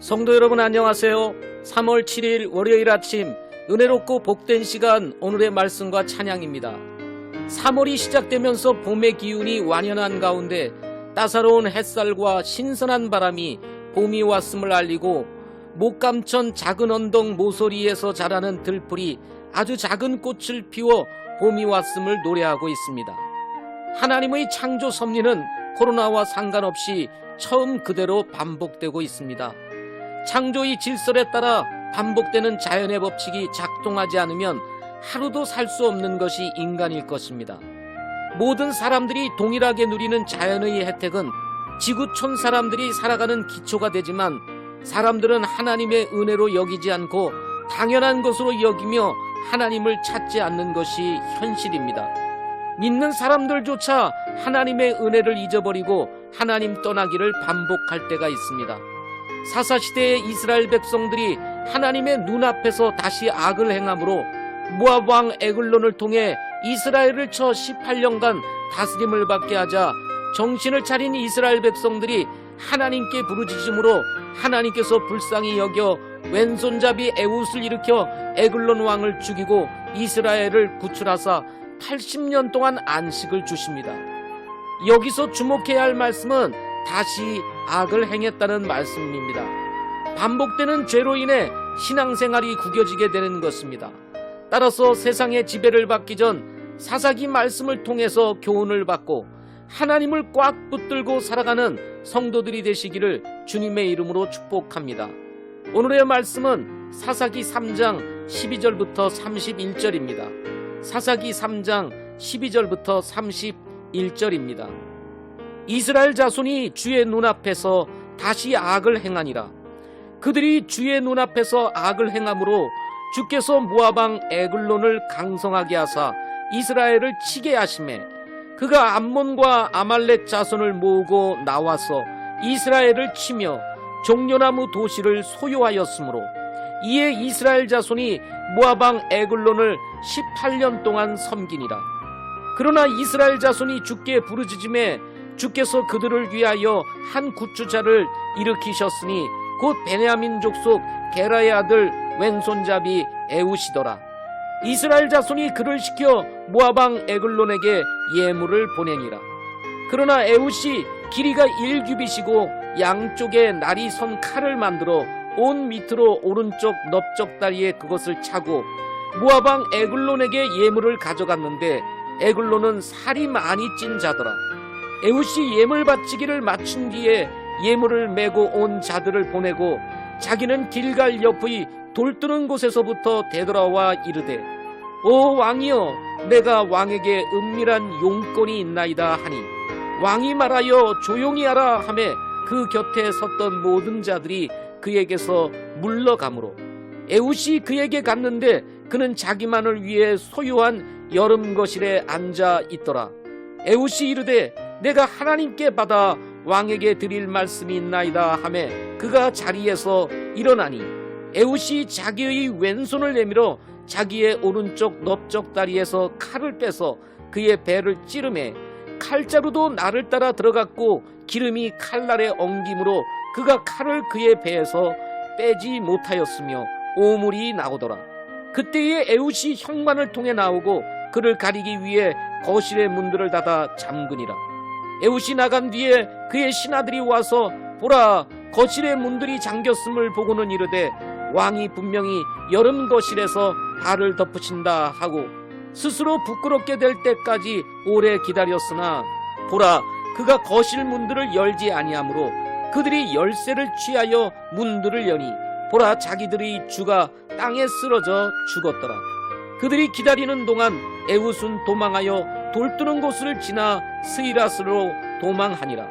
성도 여러분 안녕하세요. 3월 7일 월요일 아침 은혜롭고 복된 시간 오늘의 말씀과 찬양입니다. 3월이 시작되면서 봄의 기운이 완연한 가운데 따사로운 햇살과 신선한 바람이 봄이 왔음을 알리고 목감천 작은 언덕 모서리에서 자라는 들풀이 아주 작은 꽃을 피워 봄이 왔음을 노래하고 있습니다. 하나님의 창조 섭리는 코로나와 상관없이 처음 그대로 반복되고 있습니다. 창조의 질서에 따라 반복되는 자연의 법칙이 작동하지 않으면 하루도 살 수 없는 것이 인간일 것입니다. 모든 사람들이 동일하게 누리는 자연의 혜택은 지구촌 사람들이 살아가는 기초가 되지만 사람들은 하나님의 은혜로 여기지 않고 당연한 것으로 여기며 하나님을 찾지 않는 것이 현실입니다. 믿는 사람들조차 하나님의 은혜를 잊어버리고 하나님 떠나기를 반복할 때가 있습니다. 사사시대의 이스라엘 백성들이 하나님의 눈앞에서 다시 악을 행함으로 모압 왕 에글론을 통해 이스라엘을 쳐 18년간 다스림을 받게 하자 정신을 차린 이스라엘 백성들이 하나님께 부르짖음으로 하나님께서 불쌍히 여겨 왼손잡이 에웃을 일으켜 에글론 왕을 죽이고 이스라엘을 구출하사 80년 동안 안식을 주십니다. 여기서 주목해야 할 말씀은 다시 악을 행했다는 말씀입니다. 반복되는 죄로 인해 신앙생활이 구겨지게 되는 것입니다. 따라서 세상의 지배를 받기 전 사사기 말씀을 통해서 교훈을 받고 하나님을 꽉 붙들고 살아가는 성도들이 되시기를 주님의 이름으로 축복합니다. 오늘의 말씀은 사사기 3장 12절부터 31절입니다. 사사기 3장 12절부터 31절입니다. 이스라엘 자손이 주의 눈앞에서 다시 악을 행하니라. 그들이 주의 눈앞에서 악을 행함으로 주께서 모아방 에글론을 강성하게 하사 이스라엘을 치게 하심에 그가 암몬과 아말렉 자손을 모으고 나와서 이스라엘을 치며 종려나무 도시를 소유하였으므로 이에 이스라엘 자손이 모아방 에글론을 18년 동안 섬기니라. 그러나 이스라엘 자손이 주께 부르짖음에 주께서 그들을 위하여 한 구주자를 일으키셨으니 곧 베냐민 족속 게라의 아들 왼손잡이 에우시더라. 이스라엘 자손이 그를 시켜 모아방 에글론에게 예물을 보내니라. 그러나 에우시 길이가 일규빗이고 양쪽에 날이 선 칼을 만들어 온 밑으로 오른쪽 넓적 다리에 그것을 차고 모아방 에글론에게 예물을 가져갔는데 에글론은 살이 많이 찐 자더라. 에우시 예물 바치기를 마친 뒤에 예물을 메고 온 자들을 보내고 자기는 길갈 옆의 돌뜨는 곳에서부터 되돌아와 이르되 오 왕이여 내가 왕에게 은밀한 용건이 있나이다 하니 왕이 말하여 조용히 하라 하매 그 곁에 섰던 모든 자들이 그에게서 물러가므로 에웃이 그에게 갔는데 그는 자기만을 위해 소유한 여름 거실에 앉아 있더라. 에웃이 이르되 내가 하나님께 받아 왕에게 드릴 말씀이 있나이다 하매 그가 자리에서 일어나니 에웃이 자기의 왼손을 내밀어 자기의 오른쪽 넓적 다리에서 칼을 빼서 그의 배를 찌르매 칼자루도 나를 따라 들어갔고 기름이 칼날에 엉김으로 그가 칼을 그의 배에서 빼지 못하였으며 오물이 나오더라. 그때에 에웃이 형만을 통해 나오고 그를 가리기 위해 거실의 문들을 닫아 잠그니라. 에웃이 나간 뒤에 그의 신하들이 와서 보라 거실의 문들이 잠겼음을 보고는 이르되 왕이 분명히 여름 거실에서 발을 덮으신다 하고 스스로 부끄럽게 될 때까지 오래 기다렸으나 보라 그가 거실 문들을 열지 아니하므로 그들이 열쇠를 취하여 문들을 여니 보라 자기들의 주가 땅에 쓰러져 죽었더라. 그들이 기다리는 동안 에웃은 도망하여 돌뜨는 곳을 지나 스이라스로 도망하니라.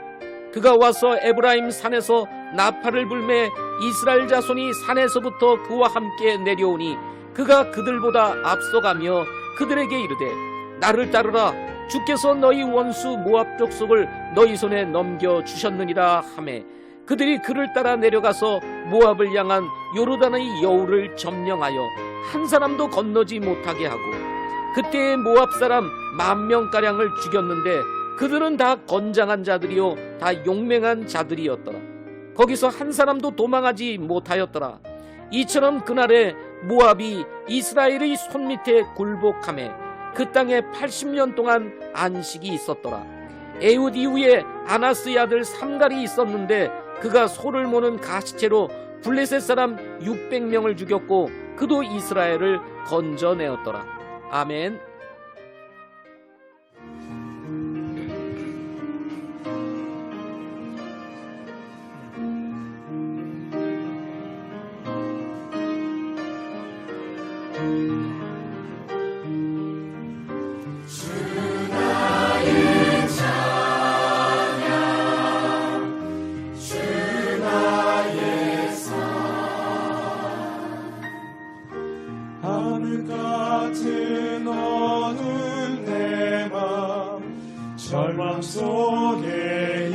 그가 와서 에브라임 산에서 나팔을 불매 이스라엘 자손이 산에서부터 그와 함께 내려오니 그가 그들보다 앞서가며 그들에게 이르되 나를 따르라. 주께서 너희 원수 모압 족속을 너희 손에 넘겨 주셨느니라 하매 그들이 그를 따라 내려가서 모압을 향한 요르단의 여우를 점령하여 한 사람도 건너지 못하게 하고 그때의 모압 사람 만 명가량을 죽였는데 그들은 다 건장한 자들이요 다 용맹한 자들이었더라 거기서 한 사람도 도망하지 못하였더라. 이처럼 그날에 모압이 이스라엘의 손밑에 굴복함에 그 땅에 80년 동안 안식이 있었더라. 에웃 이후에 아나스의 아들 삼갈이 있었는데 그가 소를 모는 가시체로 블레셋 사람 600명을 죽였고 그도 이스라엘을 건져내었더라. 아멘. 절망 속에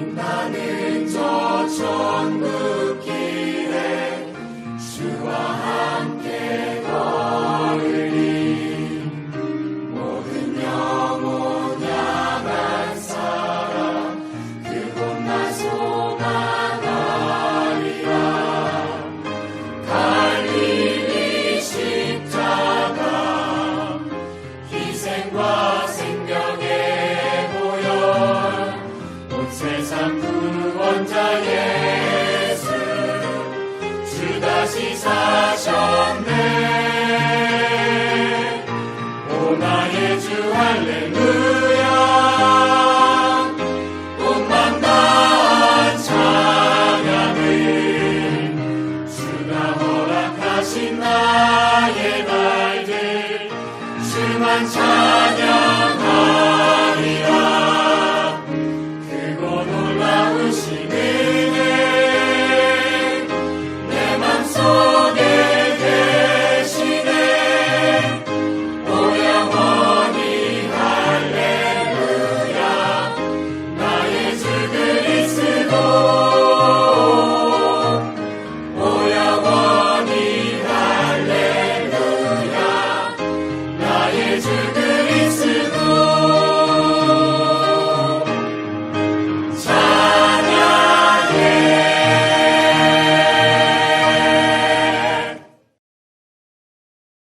빛나는 저 천국 구원자 예수 주 다시 사셨네. 오 나의 주 할렐루야. 온맘 다한 찬양을 주가 허락하신 나의 날들 주만 찬양하